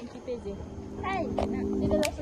akan kita je. Hai, nak dia dalam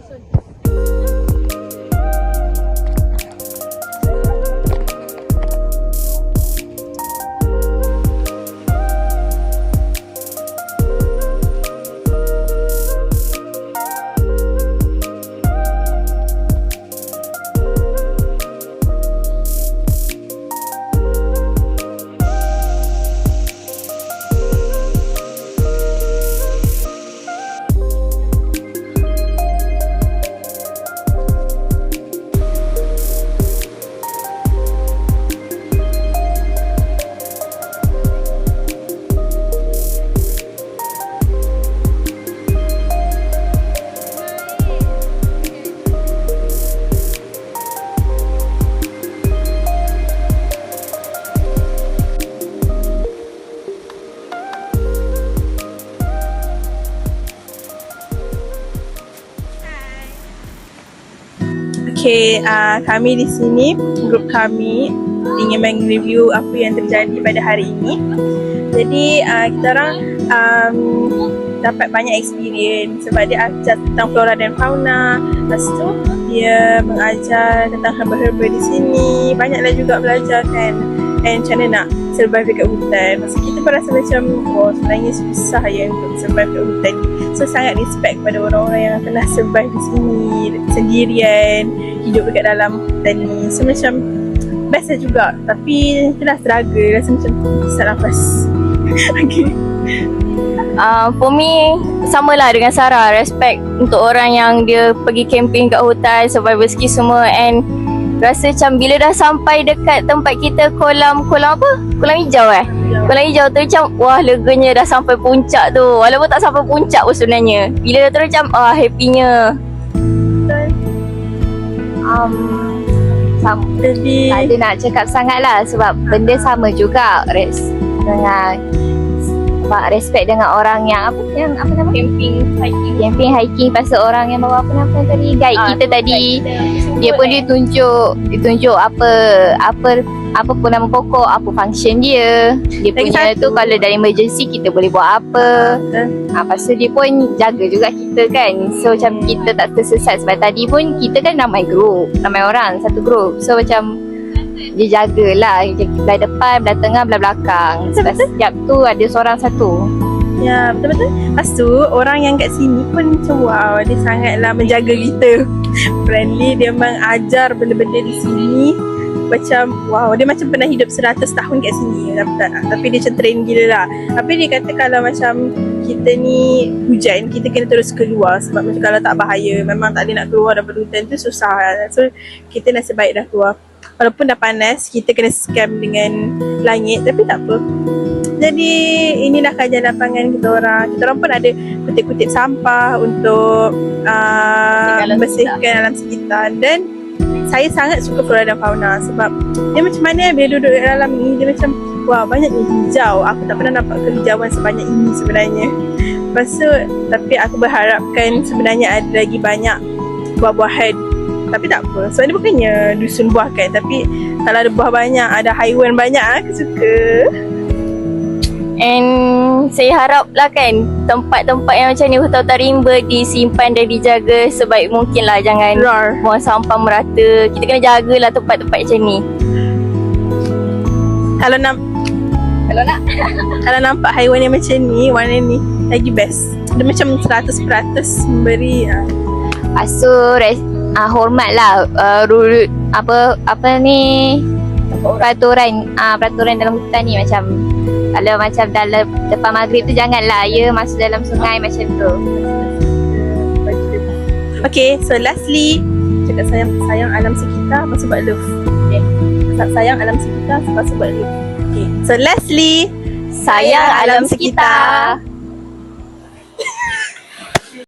Okay, uh, kami di sini, grup kami ingin meng-review apa yang terjadi pada hari ini. Jadi, uh, kita orang um, dapat banyak experience sebab dia ajar tentang flora dan fauna. Lepas tu, dia mengajar tentang herba-herba di sini. Banyaklah juga belajar kan. And macam mana nak survive dekat hutan. Masa kita pun rasa macam, oh sebenarnya susah ya untuk survive dekat hutan ni. So, sangat respect pada orang-orang yang telah survive di sini sendirian hidup dekat dalam hutan ni so macam best lah juga. Tapi itulah struggle. Rasa macam sesak nafas. Okay. Uh, for me, sama lah dengan Sarah. Respect untuk orang yang dia pergi camping kat hutan, survival ski semua. And rasa macam bila dah sampai dekat tempat kita kolam, kolam apa? Kolam hijau eh? Kolam hijau tu macam wah leganya dah sampai puncak tu. Walaupun tak sampai puncak pun sebenarnya. Bila dah turun macam ah happynya. Um, sama. jadi Tak ada nak cakap sangat lah sebab benda sama juga res dengan sebab respect dengan orang yang apa yang apa nama? Camping hiking. Camping hiking pasal orang yang bawa apa nama tadi? Guide Ah, kita tadi. dia pun dia tunjuk dia tunjuk apa apa apa pun nama pokok apa function dia. Dia Lagi punya satu. tu kalau dari emergency kita boleh buat apa. Ha, lepas tu dia pun jaga juga kita kan. So macam kita tak tersesat sebab tadi pun kita kan ramai group Ramai orang satu group. So macam dia jagalah belah depan, belah tengah, belah belakang. Sebab setiap tu ada seorang satu. Ya betul-betul. Lepas tu orang yang kat sini pun macam wow dia sangatlah menjaga kita. Friendly dia mengajar benda-benda di sini. Macam wow dia macam pernah hidup 100 tahun kat sini. Tapi, tapi dia macam train gila lah. Tapi dia kata kalau macam kita ni hujan kita kena terus keluar. Sebab macam kalau tak bahaya memang tak boleh nak keluar daripada hutan tu susah. So kita nasib baik dah keluar walaupun dah panas kita kena scam dengan langit tapi tak apa. Jadi inilah kajian lapangan kita orang. Kita orang pun ada kutip-kutip sampah untuk uh, Alam membersihkan alam sekitar. Dan saya sangat suka flora dan fauna sebab dia macam mana bila duduk di dalam ni dia macam wah banyaknya hijau. Aku tak pernah nampak kehijauan sebanyak ini sebenarnya. Lepas tu tapi aku berharapkan sebenarnya ada lagi banyak buah-buahan tapi tak apa. Sebab ni bukannya dusun buah kan tapi kalau ada buah banyak ada haiwan banyak aku suka. And saya harap lah kan Tempat-tempat yang macam ni Hutan-hutan rimba disimpan dan dijaga Sebaik mungkin lah. Jangan roar buang sampah merata. Kita kena jagalah tempat-tempat macam ni. Kalau nam Kalau nak? Kalau nampak haiwan yang macam ni warna ni lagi best. Dia macam 100% memberi ah. Lepas tu res, uh, hormat lah uh, rule apa apa ni peraturan uh, peraturan dalam hutan ni macam kalau macam dalam depan maghrib tu janganlah ya masuk dalam sungai macam tu. Okay, so lastly cakap sayang sayang alam sekitar tu buat love. Okay. Sayang alam sekitar tu buat love. Okay. So lastly Sayang alam sekitar.